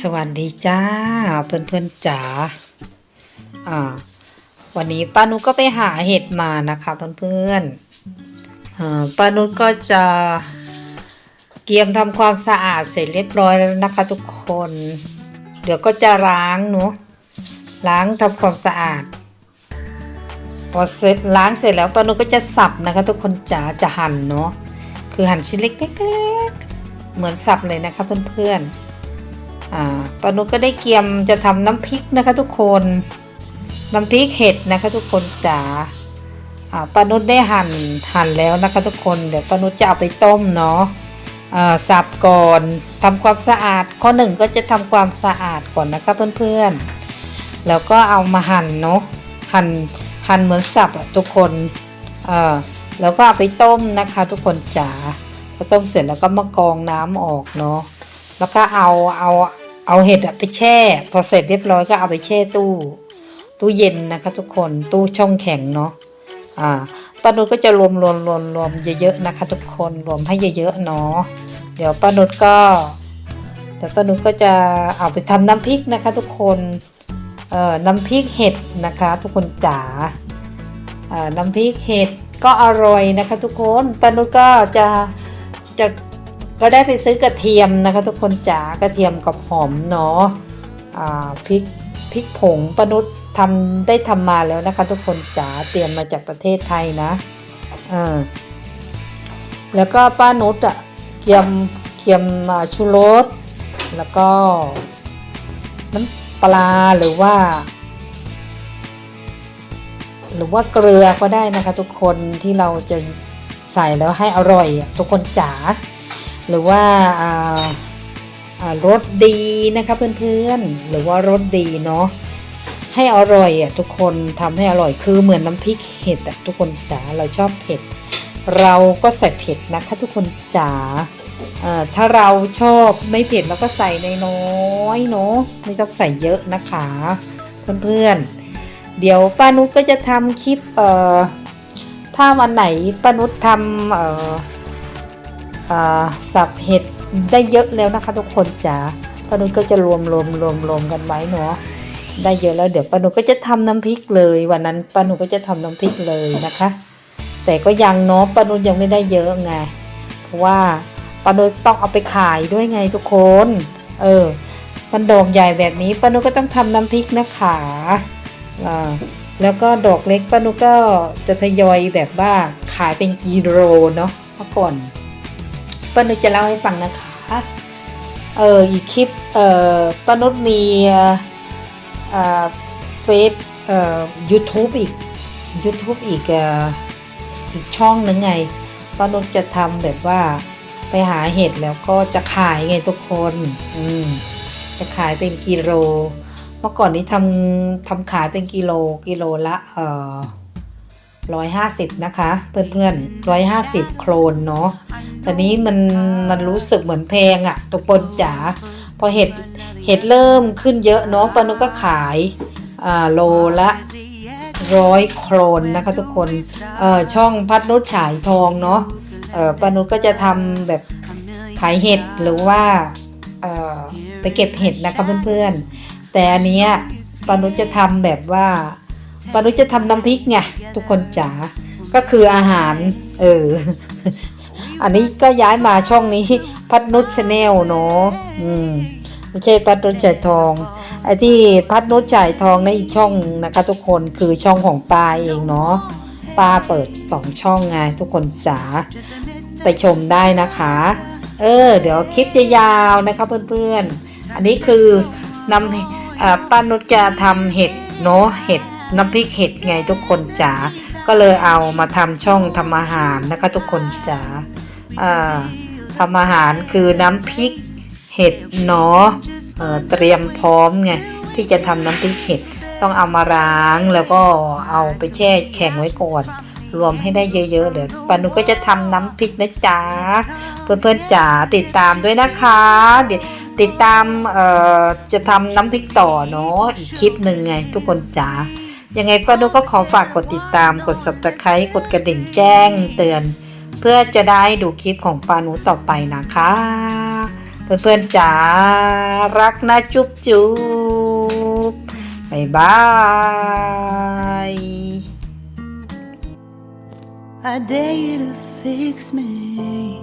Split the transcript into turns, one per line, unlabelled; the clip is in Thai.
สวัสดีจ้าเพื่อนๆจ๋าอ่า วันนี้ป้านุก็ไปหาเห็ดมานะคะเพื่อนๆเอ่อป้านุก็จะเกียมทำความสะอาดเสร็จเรียบร้อยแล้วนะคะทุกคน เดี๋ยวก็จะล้างเนาะล้างทำความสะอาดพอเสร็จล้างเสร็จแล้วป้านุก็จะสับนะคะ ทุกคนจ๋าจะหั่นเนาะคือหั่นชิ้นเล็กๆ เหมือนสับเลยนะคะเพื่อนๆอ่าปานุก็ได้เกียมจะทำน้ำพริกนะคะทุกคน น้ำพริกเห็ดนะคะทุกคนจ๋าอ่าปานุชได้หั่นหั่นแล้วนะคะทุกคน เดี๋ยวปานุชจะเอาไปต้มเนาะอ่าสับก่อนทำความสะอาด ข้อหนึ่งก็จะทำความสะอาดก่อนนะคะเพื่อนๆ แล้วก็เอามาหั่นเนาะหั่นหั่นเหมือนสับอะทุกคนอ่าแล้วก็เอาไปต้มนะคะทุกคนจ๋า พอต้มเสร็จแล้วก็มากรองน้ำออกเนาะแล้วก็เอาเอาเอาเห็ดไปแช่ พอเสร็จเรียบร้อยก็เอาไปแช่ตู้ ตู้เย็นนะคะ ทุกคนตู้ช่องแข็งเนาะอ่าป้านุชก็จะรวมรวมรวมรวมเยอะๆนะคะ ทุกคนรวมให้เยอะๆเนาะเดี๋ยวป้านุชก็เดี๋ยวป้านุชก็จะเอาไปทำน้ำพริกนะคะ ทุกคนเอ่อน้ำพริกเห็ดนะคะ ทุกคนจ๋าเอ่อน้ำพริกเห็ดก็อร่อยนะคะ ทุกคนป้านุชก็จะ จะก็ได้ไปซื้อกระเทียมนะคะ ทุกคนจ๋ากระเทียมกับหอมเนาะพริกพริกผงปานุษทำได้ทำมาแล้วนะคะ ทุกคนจ๋าเตรียมมาจากประเทศไทยนะอแล้วก็ป้านุชอะเกียมเกียมชูรสแล้วก็น้ำปลาหรือว่า หรือว่าเกลือก็ได้นะคะ ทุกคนที่เราจะ ใส่แล้วให้อร่อยทุกคนจ๋าหรือว่ารสดีนะคะเพื่อนๆ หรือว่ารสดีเนาะให้อร่อยอะทุกคนทำให้อร่อยคือเหมือนน้ำพริกเห็ดอะทุกคนจ๋าเราชอบเผ็ด เราก็ใส่เผ็ดนะคะทุกคนจ๋าถ้าเราชอบไม่เผ็ดเราก็ใส่ในน้อยเนาะไม่ต้องใส่เยอะนะคะ เพื่อนๆเดี๋ยวป้านุชก็จะทำคลิปเอ่อ ถ้าวันไหนป้านุชทำสับเห็ดได้เยอะแล้วนะคะ ทุกคนจ๋าป้านุชก็จะรวมรวมรวมรวมกันไว้เนาะได้เยอะแล้วเดี๋ยวป้านุชก็จะทำน้ำพริกเลย วันนั้นป้านุชก็จะทำน้ำพริกเลยนะคะ แต่ก็ยังเนาะปนุชยังไม่ได้เยอะไงเพราะว่าป้านุชต้องเอาไปขายด้วยไงทุกคน เออมันดอกใหญ่แบบนี้ป้านุชก็ต้องทำน้ำพริกนะคะอ่า แล้วก็ดอกเล็กป้านุก็จะทยอยแบบว่าขายเป็นกิโลเนาะเมื่อก่อนป้านุจะเล่าให้ฟังนะคะเอออีกคลิปเอ่อป้านุมีเอ่อเฟซเอ่อยูทูบอีก YouTube อีกเอ่ออีกช่องหนึ่งไงป้านุจะทำแบบว่าไปหาเห็ดแล้วก็จะขายไงทุกคน อืม จะขายเป็นกิโล มื่อก่อนนี้ทำทำขายเป็นกิโลกิโลละเอ่อร้อยห้าสิบนะคะ เพื่อนๆร้อยห้าสิบโครนเนาะตอนนี้มันมันรู้สึกเหมือนแพงอะทุกคนจ๋าพอเห็ดเห็ดเริ่มขึ้นเยอะเนาะปานุก็ขายอ่าโลละร้อยโครนนะคะทุกคนเอ่อช่องพัดนุชฉายทองเนาะเอ่อปานุก็จะทำแบบขายเห็ดหรือว่าเอ่อไปเก็บเห็ดนะคะเพื่อนๆ แต่อันเนี้ยปานุจะทำแบบว่าปานุจะทำน้ำพริกไงทุกคนจ๋าก็คืออาหารเอออันนี้ก็ย้ายมาช่องนี้พัดนุชแนลเนาะอืมไม่ใช่พัดนุชจ่ายทองไอ้ที่พัดนุชจ่ายทองในอีกช่องนะคะ ทุกคนคือช่องของปาเองเนาะปาเปิดสองช่องไงทุกคนจ๋าไปชมได้นะคะ เออ เดี๋ยวคลิปจะยาวนะคะเพื่อนๆ อันนี้คือนำ ป้านุชจะทำเห็ดเนาะเห็ดน้ำพริกเห็ดไงทุกคนจ๋าก็เลยเอามาทำช่องทำอาหารนะคะทุกคนจ๋าทำอาหารคือน้ำพริกเห็ดเนาะเอ่อเตรียมพร้อมไงที่จะทำน้ำพริกเห็ดต้องเอามาล้างแล้วก็เอาไปแช่แข็งไว้ก่อน รวมให้ได้เยอะๆเดี๋ยวปานุก็จะทำน้ำพริกนะจ๊ะเพื่อนๆจ๋าติดตามด้วยนะคะเดี๋ยวติดตามเอ่อจะทำน้ำพริกต่อเนาะอีกคลิปหนึ่งไง ทุกคนจ๋ายังไงปานุก็ขอฝากกดติดตามกด subscribe กดกระดิ่งแจ้งเตือน เพื่อจะได้ดูคลิปของปานุต่อไปนะคะ เพื่อนๆจ๋ารักนะจุ๊บจุ๊บบ๊ายบาย
I dare you to fix me.